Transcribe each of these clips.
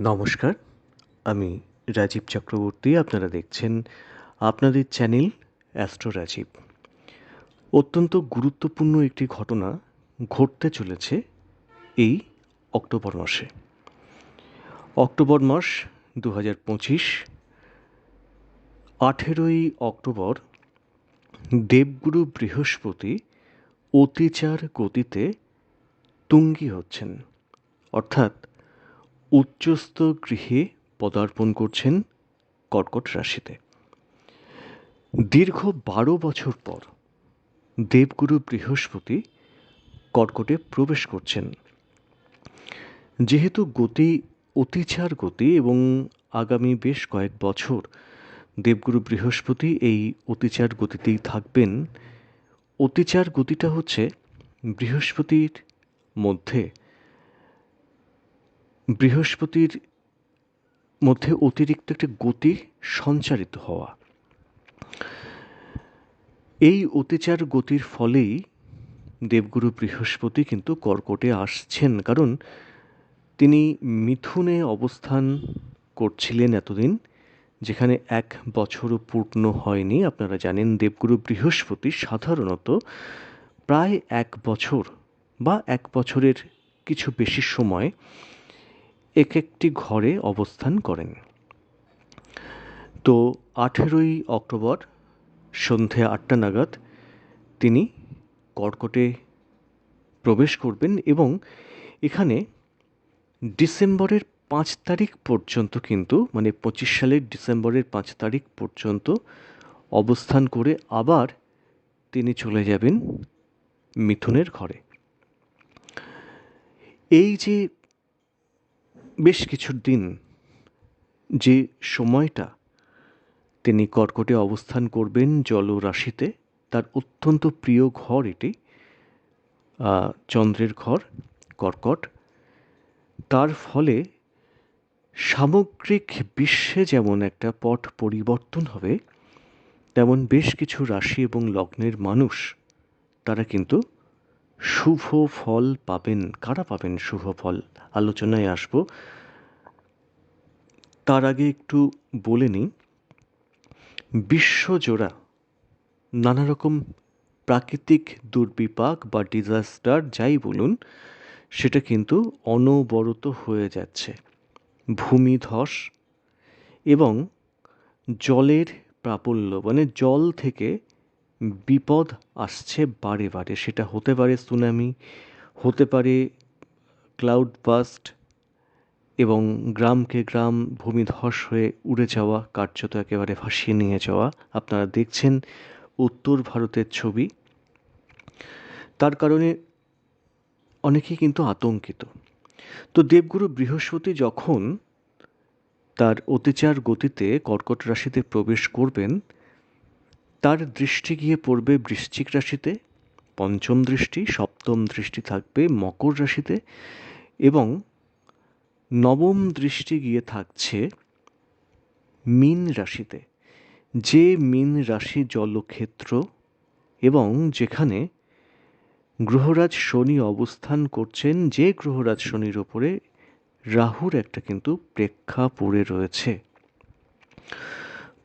নমস্কার, আমি রাজীব চক্রবর্তী, আপনারা দেখছেন আপনাদের চ্যানেল অ্যাস্ট্রো রাজীব। অত্যন্ত গুরুত্বপূর্ণ একটি ঘটনা ঘটতে চলেছে এই অক্টোবর মাসে। অক্টোবর মাস দু হাজার পঁচিশ, আঠেরোই অক্টোবর, দেবগুরু বৃহস্পতি অতিচার গতিতে তুঙ্গি হচ্ছেন। অর্থাৎ উচ্চস্থ গৃহে পদার্পণ করছেন কর্কট রাশিতে। দীর্ঘ বারো বছর পর দেবগুরু বৃহস্পতি কর্কটে প্রবেশ করছেন। যেহেতু গতি অতিচার গতি এবং আগামী বেশ কয়েক বছর দেবগুরু বৃহস্পতি এই অতিচার গতিতেই থাকবেন অতিচার গতিটা হচ্ছে বৃহস্পতির মধ্যে বৃহস্পতির মধ্যে অতিরিক্ত একটি গতি সঞ্চারিত হওয়া। এই অতিচার গতির ফলেই দেবগুরু বৃহস্পতি কিন্তু কর্কটে আসছেন, কারণ তিনি মিথুনে অবস্থান করছিলেন এতদিন, যেখানে এক বছরও পূর্ণ হয়নি। আপনারা জানেন, দেবগুরু বৃহস্পতি সাধারণত প্রায় এক বছর বা এক বছরের কিছু বেশি সময় এক একটি ঘরে অবস্থান করেন। তো আঠেরোই অক্টোবর সন্ধে আটটা নাগাদ তিনি কর্কটে প্রবেশ করবেন এবং এখানে ডিসেম্বরের পাঁচ তারিখ পর্যন্ত কিন্তু মানে পঁচিশ সালের ডিসেম্বরের পাঁচ তারিখ পর্যন্ত অবস্থান করে আবার তিনি চলে যাবেন মিথুনের ঘরে। এই যে বেশ কিছু দিন যে সময়টা তিনি কর্কটে অবস্থান করবেন জলরাশিতে, তার অত্যন্ত প্রিয় ঘর এটি চন্দ্রের ঘর, কর্কট। তার ফলে সামগ্রিক বিশ্বে যেমন একটা পট পরিবর্তন হবে, তেমন বেশ কিছু রাশি এবং লগ্নের মানুষ, তারা কিন্তু শুভ ফল পাবেন। কারা পাবেন শুভ ফল? আলোচনায় আসব। তার আগে একটু বলে নিই, বিশ্বজোড়া নানা রকম প্রাকৃতিক দুর্বিপাক বা ডিজাস্টার যাই বলুন, সেটা কিন্তু অনবরত হয়ে যাচ্ছে। ভূমিধস এবং জলের প্রাবল্য মানে জল থেকে বিপদ আসছে বারে বারে, সেটা হতে পারে সুনামি, হতে পারে ক্লাউড বাস্ট এবং গ্রামকে গ্রাম ভূমিধস হয়ে উড়ে যাওয়া, কার্যত একেবারে ভাসিয়ে নিয়ে যাওয়া। আপনারা দেখছেন উত্তর ভারতের ছবি। তার কারণে অনেকেই কিন্তু আতঙ্কিত। তো দেবগুরু বৃহস্পতি যখন তার অতিচার গতিতে কর্কট রাশিতে প্রবেশ করবেন তার দৃষ্টি গিয়ে পড়বে বৃশ্চিক রাশিতে, পঞ্চম দৃষ্টি, সপ্তম দৃষ্টি থাকবে মকর রাশিতে এবং নবম দৃষ্টি গিয়ে থাকছে মিন রাশিতে, যে মিন রাশি জলক্ষেত্র এবং যেখানে গ্রহরাজ শনি অবস্থান করছেন, যে গ্রহরাজ শনির ওপরে রাহুর একটা কিন্তু প্রেক্ষা পড়ে রয়েছে।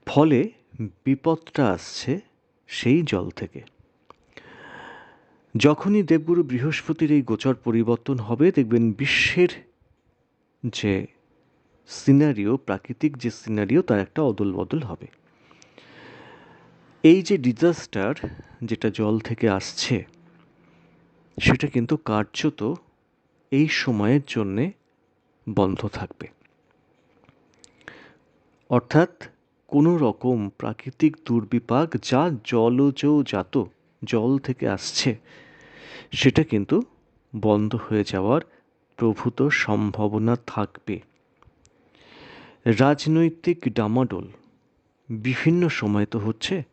ফলে বিপদটা আসছে সেই জল থেকে। যখনই দেবগুরু বৃহস্পতির এই গোচর পরিবর্তন হবে, দেখবেন বিশ্বের যে সিনারিও প্রাকৃতিক যে সিনারিও তার একটা অদল বদল হবে। এই যে ডিজাস্টার যেটা জল থেকে আসছে, সেটা কিন্তু কার্যত এই সময়ের জন্যে বন্ধ থাকবে। অর্থাৎ কোনো রকম প্রাকৃতিক দুর্বিপাক যা জলজ জাত, জল থেকে আসছে, সেটা কিন্তু বন্ধ হয়ে যাওয়ার প্রভূত সম্ভাবনা থাকবে। রাজনৈতিক ডামাডোল বিভিন্ন সময় তো হচ্ছে,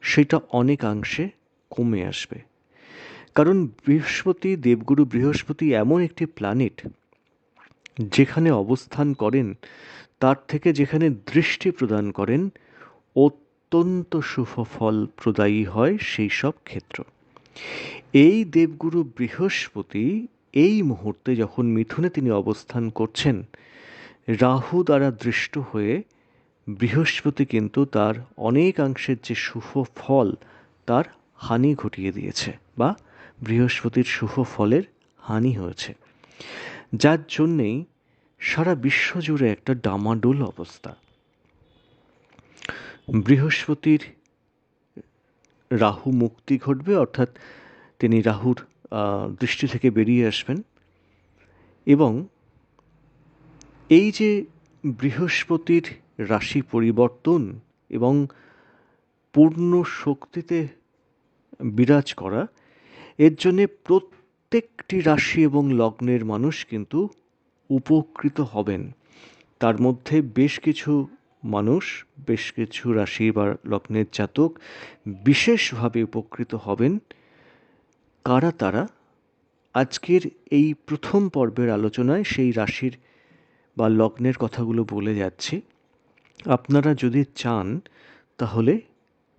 সেটা অনেকাংশে কমে আসবে। কারণ বৃহস্পতি, দেবগুরু বৃহস্পতি এমন একটি প্ল্যানেট যেখানে অবস্থান করেন তার থেকে যেখানে দৃষ্টি প্রদান করেন, অত্যন্ত শুভ ফল প্রদায়ী হয় সেই সব ক্ষেত্র। এই দেবগুরু বৃহস্পতি এই মুহূর্তে যখন মিথুনে তিনি অবস্থান করছেন, রাহু দ্বারা দৃষ্ট হয়ে বৃহস্পতি কিন্তু তার অনেকাংশের যে শুভ ফল তার হানি ঘটিয়ে দিয়েছে বা বৃহস্পতির শুভ ফলের হানি হয়েছে। যার জন্যেই সারা বিশ্ব জুড়ে একটা ডামাডোল অবস্থা। বৃহস্পতির রাহু মুক্তি ঘটবে, অর্থাৎ তিনি রাহুর দৃষ্টি থেকে বেরিয়ে আসবেন। এবং এই যে বৃহস্পতির রাশি পরিবর্তন এবং পূর্ণ শক্তিতে বিরাজ করা, এর জন্যে প্রত্যেকটি রাশি এবং লগ্নের মানুষ কিন্তু উপকৃত হবেন। তার মধ্যে বেশ কিছু মানুষ, বেশ কিছু রাশি বা লগ্নের জাতক বিশেষভাবে উপকৃত হবেন। কারা তারা? আজকের এই প্রথম পর্বের আলোচনায় সেই রাশির বা লগ্নের কথাগুলো বলে যাচ্ছি। আপনারা যদি চান, তাহলে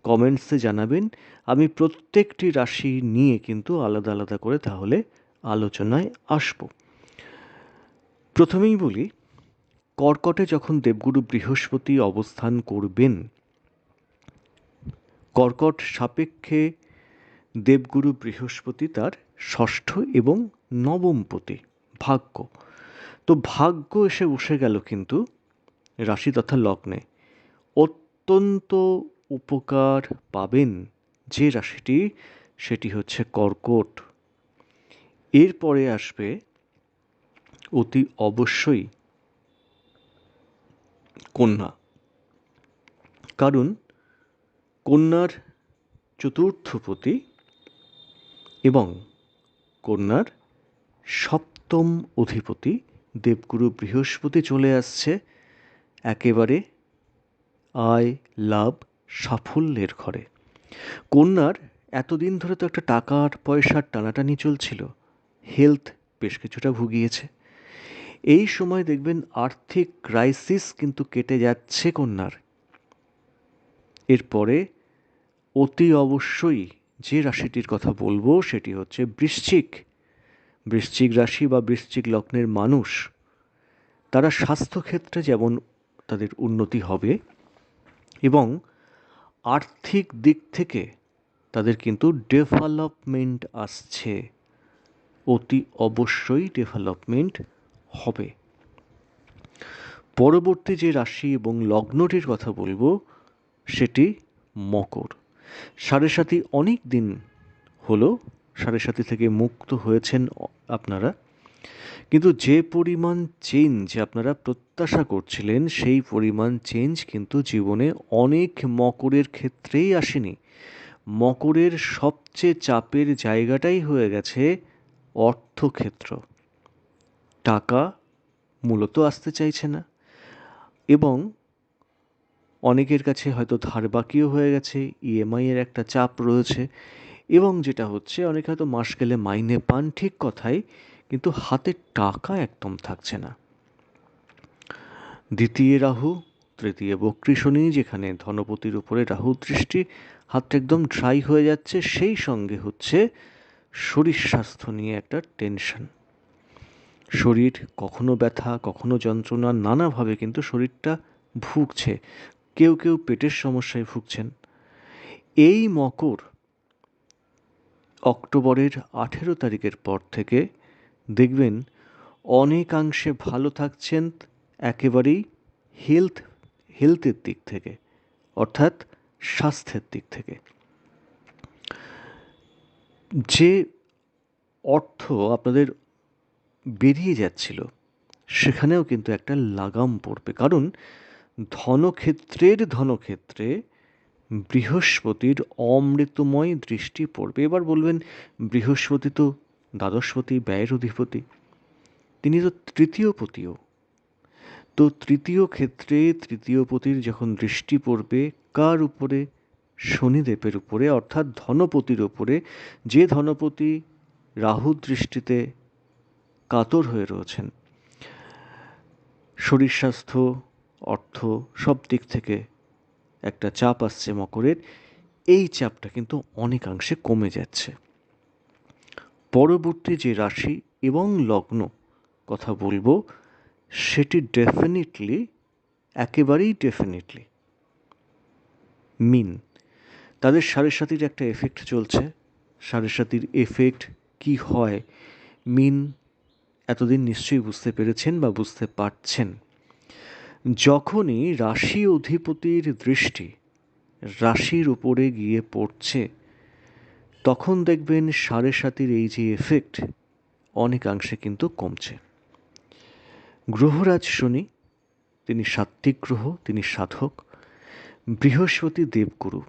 কমেন্টসে জানাবেন। আমি প্রত্যেকটি রাশি নিয়ে কিন্তু আলাদা আলাদা করে তাহলে আলোচনায় আসব। প্রথমেই বলি, কর্কটে যখন দেবগুরু বৃহস্পতি অবস্থান করবেন, কর্কট সাপেক্ষে দেবগুরু বৃহস্পতি তার ষষ্ঠ এবং নবমপতি, ভাগ্য। তো ভাগ্য এসে বসে গেল কিন্তু রাশি তথা লগ্নে। অত্যন্ত উপকার পাবেন যে রাশিটি, সেটি হচ্ছে কর্কট। এরপরে আসবে অতি অবশ্যই কন্যা। কারণ কন্যার চতুর্থপতি এবং কন্যার সপ্তম অধিপতি দেবগুরু বৃহস্পতি চলে আসছে। একেবারে আয়, লাভ, সাফল্যের ঘরে। কন্যার এতদিন ধরে তো একটা টাকার পয়সার টানাটানি চলছিল। হেলথ বেশ কিছুটা ভুগিয়েছে। এই সময় দেখবেন আর্থিক ক্রাইসিস কিন্তু কেটে যাচ্ছে কন্যার। এরপরে অতি অবশ্যই যে রাশিটির কথা বলব সেটি হচ্ছে বৃশ্চিক। বৃশ্চিক রাশি বা বৃশ্চিক লগ্নের মানুষ, তারা স্বাস্থ্যক্ষেত্রে যেমন তাদের উন্নতি হবে এবং আর্থিক দিক থেকে তাদের কিন্তু ডেভেলপমেন্ট আসছে। অতি অবশ্যই ডেভেলপমেন্ট হবে। পরবর্তী যে রাশি এবং লগ্নটির কথা বলব, সেটি মকর। সাড়ে সাথী অনেক দিন হলো, সাড়ে সাথী থেকে মুক্ত হয়েছেন আপনারা। কিন্তু যে পরিমাণ চেঞ্জ আপনারা প্রত্যাশা করছিলেন, সেই পরিমাণ চেঞ্জ কিন্তু জীবনে অনেক মকরের ক্ষেত্রেই আসেনি। মকরের সবচেয়ে চাপের জায়গাটাই হয়ে গেছে অর্থক্ষেত্র। টাকা মূলত আসতে চাইছে না। এবং অনেকের কাছে হয়তো ধার বাকিও হয়ে গেছে ইএমআইয়ের একটা চাপ রয়েছে। এবং যেটা হচ্ছে, অনেকে হয়তো মাস গেলে মাইনে পান ঠিক কথাই, কিন্তু হাতে টাকা একদম থাকছে না। দ্বিতীয় রাহু, তৃতীয় বক্রী শনি, যেখানে ধনপতির উপরে রাহু দৃষ্টি, হাতটা একদম ড্রাই হয়ে যাচ্ছে। সেই সঙ্গে হচ্ছে শরীর স্বাস্থ্য নিয়ে একটা টেনশন শরীর কখনো ব্যথা, কখনো যন্ত্রণা, নানাভাবে কিন্তু শরীরটা ভুগছে। কেউ কেউ পেটের সমস্যায় ভুগছেন। এই মকর অক্টোবরের আঠেরো তারিখের পর থেকে দেখবেন অনেকাংশে ভালো থাকছেন একেবারেই হেলথ হেলথের দিক থেকে, অর্থাৎ স্বাস্থ্যের দিক থেকে। যে অর্থ আপনাদের বেরিয়ে যাচ্ছিল। সেখানেও কিন্তু একটা লাগাম পড়বে। কারণ ধনক্ষেত্রের ধনক্ষেত্রে বৃহস্পতির অমৃতময় দৃষ্টি পড়বে। এবার বলবেন, বৃহস্পতি তো দ্বাদশপতি, ব্যয়ের অধিপতি। তিনি তো তৃতীয় পতিও। তো তৃতীয় ক্ষেত্রে তৃতীয় পতির যখন দৃষ্টি পড়বে, কার উপরে? শনিদেবের উপরে, অর্থাৎ ধনপতির উপরে। যে ধনপতি রাহু দৃষ্টিতে কাতর হয়ে রয়েছেন। শরীর স্বাস্থ্য, অর্থ সব দিক থেকে একটা চাপ আসছে মকরের। এই চাপটা কিন্তু অনেকাংশে কমে যাচ্ছে। পরবর্তী যে রাশি এবং লগ্ন কথা বলব, সেটি ডেফিনেটলি একেবারেই ডেফিনেটলি মিন তাদের সাড়ে সাতির একটা এফেক্ট চলছে। সাড়ে সাতির এফেক্ট কি হয়? মিন এতদিন নিশ্চয়ই বুঝতে পেরেছেন বা বুঝতে পারছেন। যখনই রাশি অধিপতির দৃষ্টি রাশির উপরে গিয়ে পড়ছে, তখন দেখবেন সাড়ে সাতির এই যে এফেক্ট অনেকাংশে কিন্তু কমছে। গ্রহরাজ শনি, তিনি সাত্ত্বিক গ্রহ, তিনি সাধক, বৃহস্পতি দেবগুরু।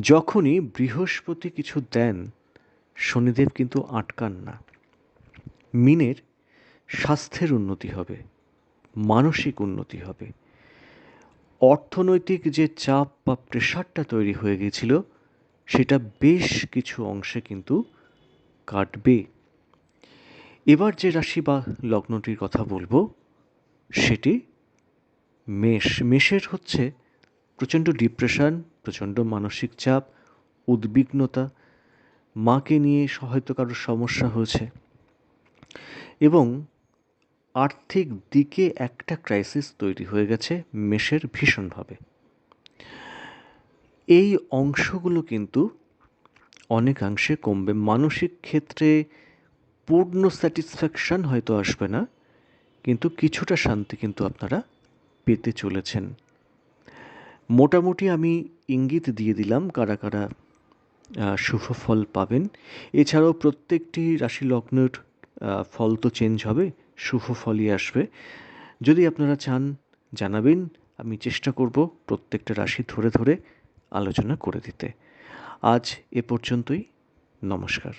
যখনই বৃহস্পতি কিছু দেন, শনিদেব কিন্তু আটকান না। মিনের স্বাস্থ্যের উন্নতি হবে, মানসিক উন্নতি হবে। অর্থনৈতিক যে চাপ বা প্রেশারটা তৈরি হয়ে গেছিল, সেটা বেশ কিছু অংশে কিন্তু কাটবে। এবার যে রাশি বা লগ্নটির কথা বলব, সেটি মেষ। মেষের হচ্ছে প্রচণ্ড ডিপ্রেশন, প্রচণ্ড মানসিক চাপ, উদ্বিগ্নতা, মাকে নিয়ে হয়তো কারোর সমস্যা হয়েছে। এবং আর্থিক দিকে একটা ক্রাইসিস তৈরি হয়ে গেছে মেষের ভীষণভাবে। এই অংশগুলো কিন্তু অনেকাংশে কমবে। মানসিক ক্ষেত্রে পূর্ণ স্যাটিসফ্যাকশান হয়তো আসবে না, কিন্তু কিছুটা শান্তি কিন্তু আপনারা পেতে চলেছেন। মোটামুটি আমি ইঙ্গিত দিয়ে দিলাম কারা কারা শুভ ফল পাবেন। এছাড়াও প্রত্যেকটি রাশি লগ্নের ফল তো চেঞ্জ হবে, শুভ ফলই আসবে। যদি আপনারা চান, জানাবেন, আমি চেষ্টা করব প্রত্যেকটা রাশি ধরে ধরে আলোচনা করে দিতে। আজ এ পর্যন্তই, নমস্কার।